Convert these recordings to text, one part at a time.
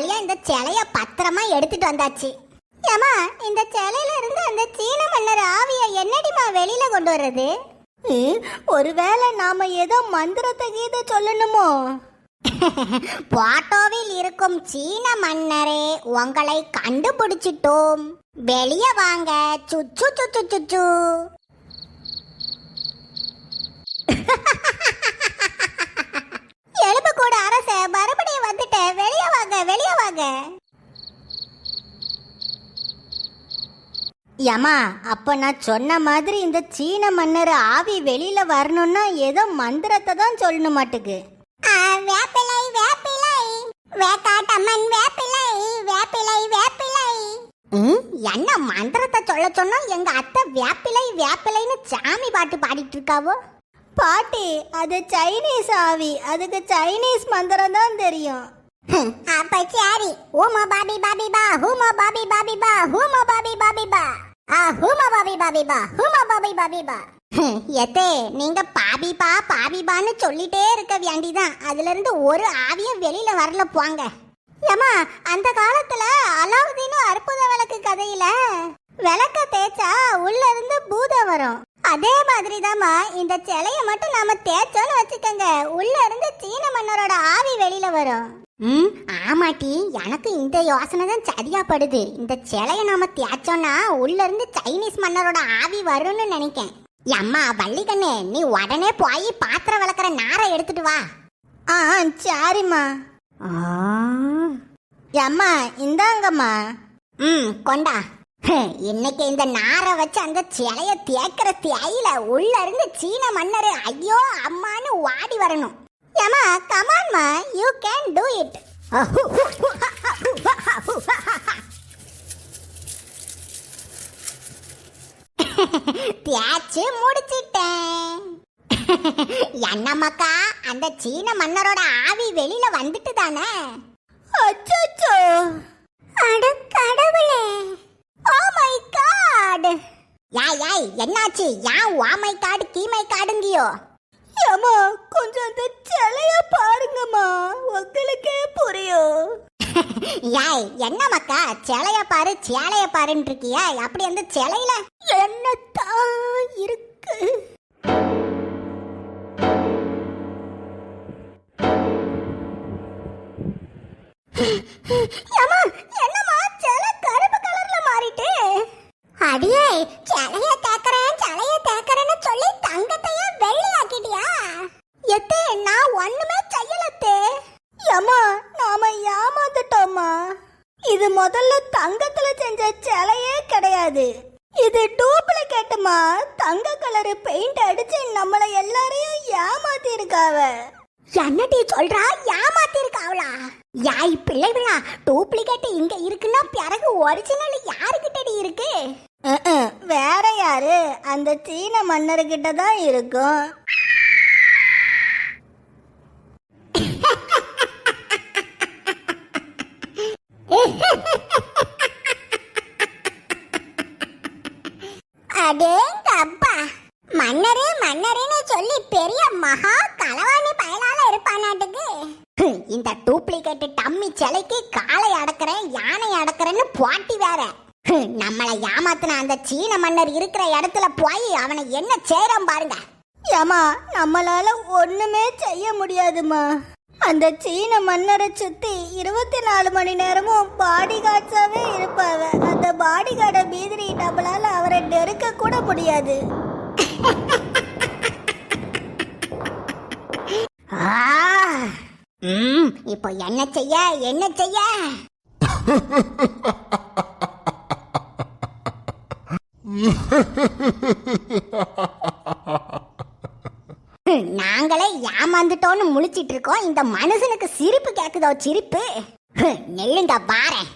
வழியா இந்த சிலைய பத்திரமா எடுத்துட்டு வந்தாச்சு. ஏமா இந்த சிலையில இருந்து அந்த சீன மன்னர் ஆவிய என்னடிமா வெளியில கொண்டு வர்றது? ஒருவேளை நாம ஏதோ மந்திரத்தை கீத சொல்லணுமோ? போட்டோவில் இருக்கும் சீன மன்னரே உங்களை கண்டுபிடிச்சிட்டோம். வெளியே வாங்க சுச்சு சுச்சு சுச்சு எலும்பு கூட அரச மறுபடியும் வந்துட்டேன் வெளியே வாங்க வெளியே வாங்க. யமா அப்ப நான் சொன்ன மாதிரி இந்த சீன மன்னர் ஆவி வெளியில வரணும்னா ஏதோ மந்திரத்தை தான் சொல்லணும் மாட்டுக்கு. வேப்பிலை வேப்பிலை. வேக்காட்டம்மன் வேப்பிலை வேப்பிலை வேப்பிலை. என்ன மந்திரத்தை சொல்ல சொன்னா எங்க அத்தை வேப்பிலை வேப்பிலைன்னு சாமி பாட்டு பாடிட்டு இருக்காவோ? பாட்டி அது சைனீஸ் ஆவி. அதுக்கு சைனீஸ் மந்திரம் தான் தெரியும். அப்ப சரி. ஹூமா பாபி பாபி பா ஹூமா பாபி பாபி பா ஹூமா பாபி பாபி பா. ஆ ஹூமா பாபி பாபி பா ஹூமா பாபி பாபி பா. எத்தே நீங்க பாபிபா பாபிபான்னு சொல்லிட்டே இருக்க வேண்டிதான் அதுல இருந்து ஒரு ஆவியும் வெளியில வரல போங்க. ஏமா அந்த காலத்துல அலாவுதீனும் அற்புத விளக்கு கதையில விளக்க தேய்ச்சா உள்ள இருந்து பூதம் வரும். அதே மாதிரி இந்த சிலைய மட்டும் நாம தேய்ச்சோன்னு வச்சுக்கோங்க. உள்ள இருந்து சீன மன்னரோட ஆவி வெளியில வரும். ம் ஆமாட்டி. எனக்கு இந்த யோசனை தான் சரியா படுது இந்த சிலைய நாம தேய்ச்சோம்னா உள்ள இருந்து சைனீஸ் மன்னரோட ஆவி வரும்னு நினைக்கேன். அம்மா வள்ளிக்கண்ணு நீ உடனே போய் பாத்திரம் விளக்குற நாரை எடுத்துட்டு வா. ஆ சரிம்மா. அம்மா இந்தாங்கம்மா. ம் கொண்டா. இன்னைக்கு இந்த நாரை வச்சு அந்த சிலைய தேக்கிற தேயில உள்ள இருந்து சீன மன்னர் ஐயோ அம்மான்னு வாடி வரணும். ஏமா கமான்மா யூ கேன் டூ இட் தேய்ச்சி முடிச்சிட்டேன். என்னம்மாக்கா அந்த சீன மன்னரோட ஆவி வெளியில வந்துட்டு தானே? அச்சோ அட கடவுளே. ஓ மை காட் யாய் யாய் என்னாச்சு? ஏன் ஓ மை காட் கீ மை காடுங்கியோ ஏமா கொஞ்சம் அந்த சிலைய பாருங்கம்மா. உங்களுக்கே புரியும். யாய் என்ன மக்கா? சிலைய பாரு சேலைய பாருன்னு இருக்கியா அப்படி அந்த சிலையில என்னத்தான் இருக்கு? ஏமா என்னமா சிலை மாறிட்டு. அடியே சிலைய தேக்கறேன் சிலைய தேக்கறேன்னு சொல்லி தங்கத்தையே வெள்ளையாக்கிட்டியா? எத்தே நான் ஒண்ணுமே செய்யலத்தே. ஏமா நாம ஏமாந்துட்டோமா இது முதல்ல தங்கத்துல செஞ்ச சிலையே கிடையாது. இது டூப்ளிகேட்டுமா தங்க கலர் பெயிண்ட் அடிச்சு நம்மள எல்லாரையும் ஏமாத்தி இருக்காவ என்னடி சொல்றா? ஏமாத்தி இருக்காவளா யாய் பிள்ளைகளா டூப்ளிகேட் இங்க இருக்குன்னா பிறகு ஒரிஜினல் யாருக்கிட்டடி இருக்கு? வேற யாரு? அந்த சீன மன்னர்கிட்ட தான் இருக்கும். அடேங்கப்பா. மன்னரே மன்னரேன்னு சொல்லி பெரிய மகா களவாணி பயனால இருப்பானாட்டுக்கு. இந்த டூப்ளிகேட் டம்மி சிலைக்கு காலை அடக்குறேன் யானை அடக்குறேன்னு பாட்டி வேற. நம்மளை ஏமாத்தின அந்த சீன மன்னர் இருக்கிற இடத்துல போய் அவனை என்ன செய்யறான் பாருங்க. ஏமா நம்மளால ஒண்ணுமே செய்ய முடியாதுமா அந்த சீன மன்னரை சுத்தி இருபத்தி நாலு மணி நேரமும் பாடி கார்ட்ஸாவே இருப்பாங்க அந்த பாடி கார்டை பீதிரி நம்மளால அவரை நெருக்க கூட முடியாது. இப்போ என்ன செய்ய என்ன செய்ய? நாங்களே ஏமாந்துட்டோன்னு முழிச்சிட்டு இருக்கோம். இந்த மனுஷனுக்கு சிரிப்பு கேக்குதோ சிரிப்பு? நெல்லுங்க பாரேன்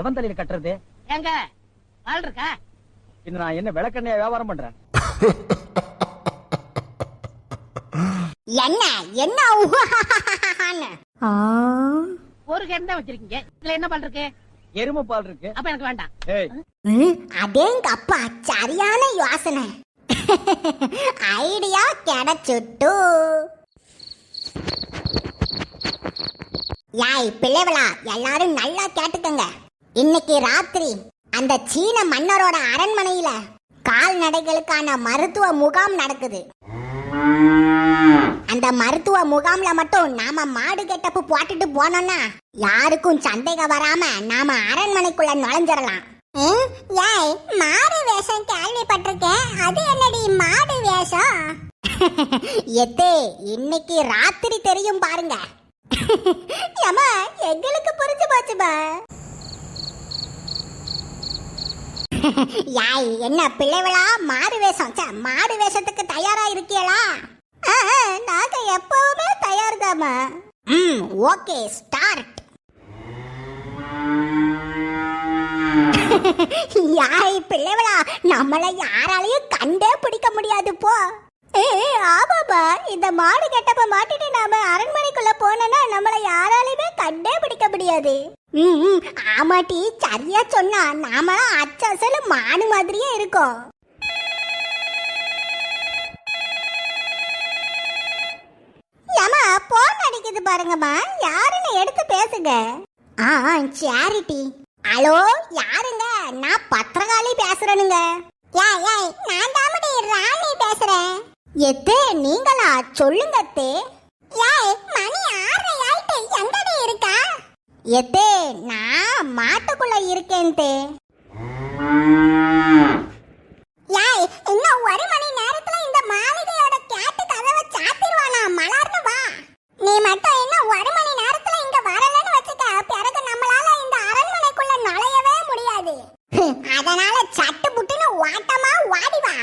எவன் தலையில கட்டுறது? ஏங்க ஆள் இருக்கா இன்னும் நான் என்ன விளக்கெண்ணையா வியாபாரம் பண்றேன்? என்ன? என்ன ஒரு கேன் தான் வச்சிருக்கீங்க. இதுல என்ன பண்றது எருமை பால் இருக்கு. அப்ப எனக்கு வேண்டாம். அடேங்க அப்பா சரியான யோசனை. ஐடியா கிடைச்சுட்டு. யாய் பிள்ளைவளா எல்லாரும் நல்லா கேட்டுக்கங்க. இன்னைக்கு ராத்திரி அந்த சீன மன்னரோட அரண்மனையில கால்நடைகளுக்கான மருத்துவ முகாம் நடக்குது. அந்த மருத்துவ முகாம்ல மட்டும் நாம மாடு கெட்டப்பு போட்டுட்டு போனோம்னா யாருக்கும் சந்தேகம் வராம நாம அரண்மனைக்குள்ள நுழைஞ்சிடலாம். ஏய் மாடு வேஷம் கேள்விப்பட்டிருக்கேன். அது என்னடி மாடு வேஷம்? எத்தே இன்னைக்கு ராத்திரி தெரியும் பாருங்க. ஏமா எங்களுக்கு புரிஞ்சு போச்சுமா யாய் என்ன பிள்ளைவளா மாடு வேஷம். சே மாடு வேஷத்துக்கு தயாரா இருக்கியலா நாங்க எப்பவுமே தயார் ம் ஓகே ஸ்டார்ட். யாய் பிள்ளைவளா நம்மள யாராலையும் கண்டே பிடிக்க முடியாது போ. ஏ ஆமாப்பா இந்த மாடு கெட்டப்ப மாட்டிட்டு நாம அரண்மனைக்குள்ள போனோம்னா நம்மள யாராலையுமே கண்டே பிடிக்க முடியாது. ம் ஆமா ஆமாட்டி சரியா சொன்னா. நாமலாம் அச்சசல மானு மாதிரியே இருக்கோம். ஏமா போன் அடிக்குது பாருங்கம்மா. யாருன்னு எடுத்து பேசுங்க. ஆ சேரிட்டி ஹலோ யாருங்க? நான் பத்திரகாளி பேசுறேனுங்க. ஏய் ஏய் நான் தாமடி ராணி பேசுறேன். எது நீங்களா? சொல்லுங்க தே ஏய் மணி ஆறரை ஆயிட்டு எங்கடி இருக்கா? எத்தே நான் மாட்டுக்குள்ள இருக்கேன் தே. ஏய் இன்னும் ஒரு மணி நேரத்துல இந்த மாளிகையோட கேட்டு கதவை சாத்திடுவானா மலர்னு வா. நீ மட்டும் இன்னும் ஒரு மணி நேரத்துல இங்க வரலன்னு வச்சுக்க பிறகு நம்மளால இந்த அரண்மனைக்குள்ள நுழையவே முடியாது. அதனால சட்டு புட்டுன்னு வாட்டமா ஓடி வா.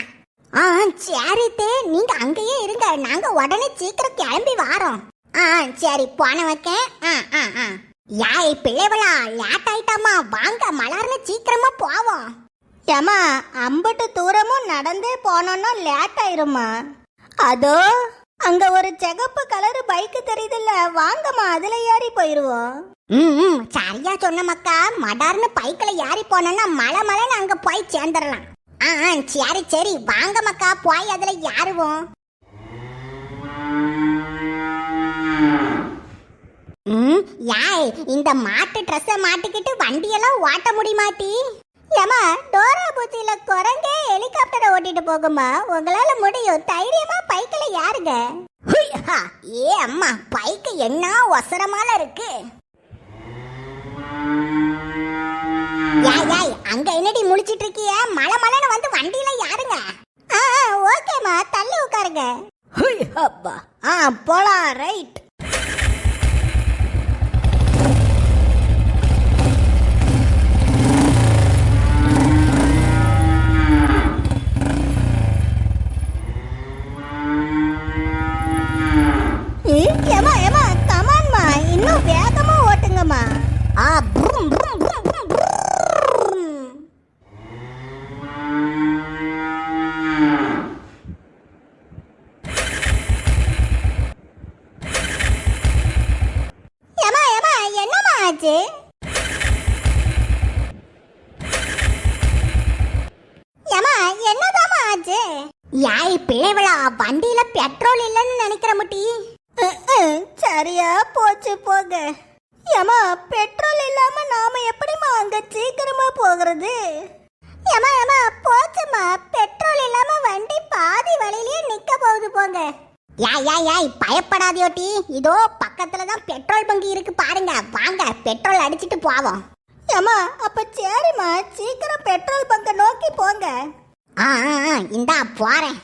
ஆ சரி தே நீங்க அங்கேயே இருங்க. நாங்க உடனே சீக்கிரம் கிளம்பி வாரோம். ஆ சரி போன வைக்கேன். ஆ ஆ ஆ. யாய் பிள்ளைவளா லேட் ஆயிட்டாமா வாங்க மலர்னு சீக்கிரமா போவோம். ஏமா அம்பட்டு தூரமும் நடந்தே போனோம்னா லேட் ஆயிருமா அதோ அங்க ஒரு சிகப்பு கலர் பைக் தெரியுதுல்ல வாங்கம்மா அதுல ஏறி போயிருவோம். ம் சரியா சொன்ன மக்கா. மடார்னு பைக்கில் ஏறி போனோம்னா மலை மலைன்னு அங்க போய் சேர்ந்துடலாம். ஆ ஆ, சரி சரி. வாங்க மக்கா போய் அதுல ஏறுவோம். ம் யாய் இந்த மாட்டு ட்ரெஸ்ஸை மாட்டிக்கிட்டு வண்டியெல்லாம் ஓட்ட முடியுமாட்டி ஏமா டோரா பூச்சியில குரங்கே ஹெலிகாப்டரை ஓட்டிட்டு போகுமா உங்களால முடியும். தைரியமா பைக்கில் யாருங்க ஏ அம்மா பைக்கு என்ன ஒசரமால இருக்கு? யாய் யாய் அங்க என்னடி முடிச்சிட்டு இருக்கிய? மலை மலைன்னு வந்து வண்டியில யாருங்க ஆ ஓகேம்மா தள்ளி உட்காருங்க. அப்பா ஆ போலாம் ரைட் ஏமா ஏமா கமான்மா இன்னும் வேகமா ஓட்டுங்கம்மா ஆ ப்ரும் ப்ரும் ப்ரும் ப்ரும் ப்ரும். ஏமா ஏமா என்னம்மா ஆச்சு ஏமா என்னதாம்மா ஆச்சு யாய் பிள்ளைவளா வண்டியில பெட்ரோல் இல்லைன்னு நினைக்கிற முட்டி. சரியா போச்சு போக. ஏமா பெட்ரோல் இல்லாம நாம எப்படிமா அங்க சீக்கிரமா போகிறது? ஏமா ஏமா போச்சுமா பெட்ரோல் இல்லாம வண்டி பாதி வழியிலேயே நிக்க போகுது போங்க. யாய் யாய் யாய் பயப்படாதியோட்டி இதோ பக்கத்துல தான் பெட்ரோல் பங்கு இருக்கு பாருங்க. வாங்க பெட்ரோல் அடிச்சிட்டு போவோம். ஏமா அப்ப சரிம்மா. சீக்கிரம் பெட்ரோல் பங்க நோக்கி போங்க. ஆ ஆ, இந்தா போறேன்.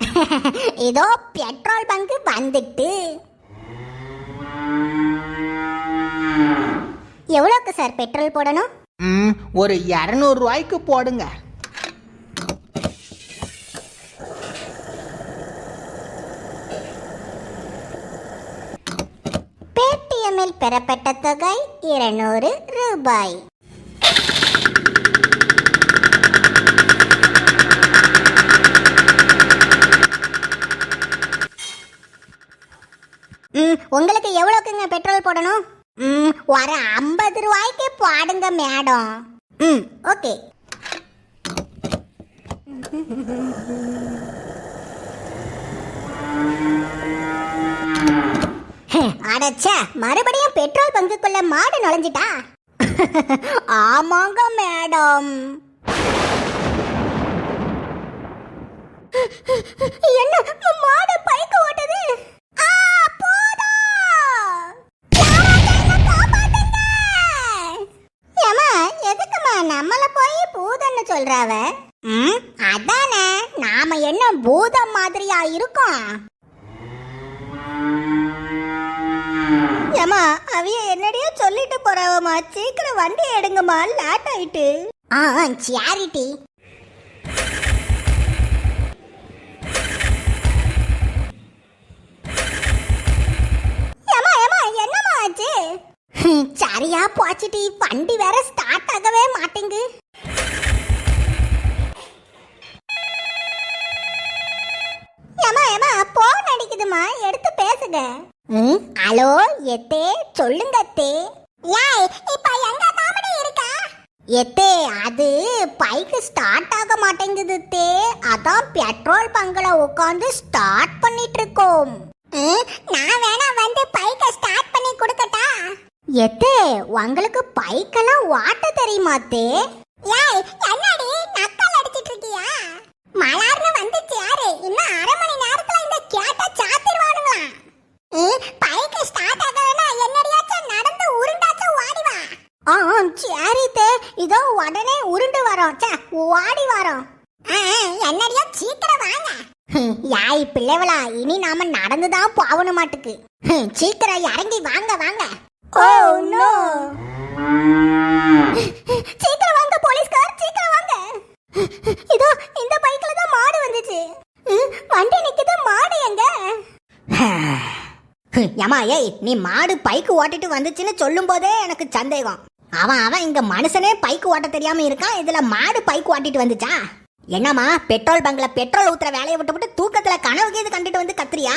இதோ பெட்ரோல் பங்கு வந்துட்டு. எவ்வளோக்கு சார் பெட்ரோல் போடணும்? ம் ஒரு இரநூறுவாய்க்கு போடுங்க. பெறப்பட்ட தொகை இருநூறு ரூபாய். ம் உங்களுக்கு எவ்வளோக்குங்க பெட்ரோல் போடணும்? ம் ஒரு ஐம்பது ரூபாய்க்கு பாடுங்க மேடம். ம் ஓகே. அடச்சே மறுபடியும் பெட்ரோல் பங்குக்குள்ள மாடு நுழைஞ்சிட்டா? ஆமாங்க மேடம். என்ன மாடு பைக்கு ஓட்டுது? ஏம்மா, எதுக்கும்மா நம்மள போய் பூதம்னு சொல்றாவ ம், அதானே நாம என்ன பூதம் மாதிரியா இருக்கோம்? ஏமா அவிய என்னடியோ சொல்லிட்டு போறாவம்மா. சீக்கிரம் வண்டி எடுங்கம்மா லேட் ஆயிட்டு. ஆ சேரிட்டி சரியா போச்சுட்டி வண்டி வேற ஸ்டார்ட் ஆகவே மாட்டேங்கு ஏமா ஏமா போன் அடிக்குதுமா எடுத்து பேசுங்க. ஹலோ எத்தே சொல்லுங்க அத்தே. ஏய் இப்ப எங்க காமெடி இருக்கா? எத்தே அது பைக்கு ஸ்டார்ட் ஆக மாட்டேங்குது தே அதான் பெட்ரோல் பங்க்ல உட்காந்து ஸ்டார்ட் பண்ணிட்டு இருக்கோம் நான் வேணா வந்து பைக்க ஸ்டார்ட் பண்ணி கொடுக்கட்டா? எத்தே உங்களுக்கு பைக்கெல்லாம் ஓட்ட தெரியுமா தே ஏய் என்னடி நக்கல் அடிச்சிட்டு இருக்கியா மலார்னு வந்துச்சு யாரு? இன்னும் அரை மணி நேரத்துல இந்த கேட்ட சாத்திருவானுங்களா பைக்கு ஸ்டார்ட் ஆகலனா என்னடியாச்சும் நடந்து உருண்டாச்சும் ஓடி வா. ஆ சரி தே இதோ உடனே உருண்டு வரோம். சே ஓடி வரோம். என்னடியா சீக்கிரம் வாங்க. யாய் பிள்ளைவளா இனி நாம நடந்து தான் போகணும் மாட்டுக்கு. சீக்கிரம் இறங்கி வாங்க வாங்க. Oh no. சீக்கிரம் வாங்க போலீஸ்கார் சீக்கிரம் வாங்க. இதோ இந்த பைக்ல தான் மாடு வந்துச்சு. வண்டி நிக்குது மாடு எங்க? ஏமா ஏய் நீ மாடு பைக்கு ஓட்டிட்டு வந்துச்சுன்னு சொல்லும் போதே எனக்கு சந்தேகம். அவன் அவன் இங்க மனுஷனே பைக்கு ஓட்ட தெரியாம இருக்கான் இதுல மாடு பைக்கு ஓட்டிட்டு வந்துச்சா? என்னம்மா பெட்ரோல் பங்க்ல பெட்ரோல் ஊத்துற வேலையை விட்டுவிட்டு தூக்கத்துல கனவு கீது கண்டுட்டு வந்து கத்துறியா?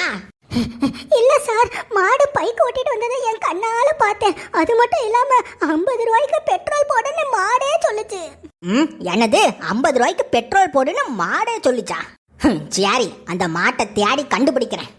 இல்ல சார் மாடு பைக் ஓட்டிட்டு வந்ததை என் கண்ணால பார்த்தேன். அது மட்டும் இல்லாம ஐம்பது ரூபாய்க்கு பெட்ரோல் போடுன்னு மாடே சொல்லுச்சு. ம் என்னது? ஐம்பது ரூபாய்க்கு பெட்ரோல் போடுன்னு மாடே சொல்லுச்சா? சரி அந்த மாட்டை தேடி கண்டுபிடிக்கிறேன்.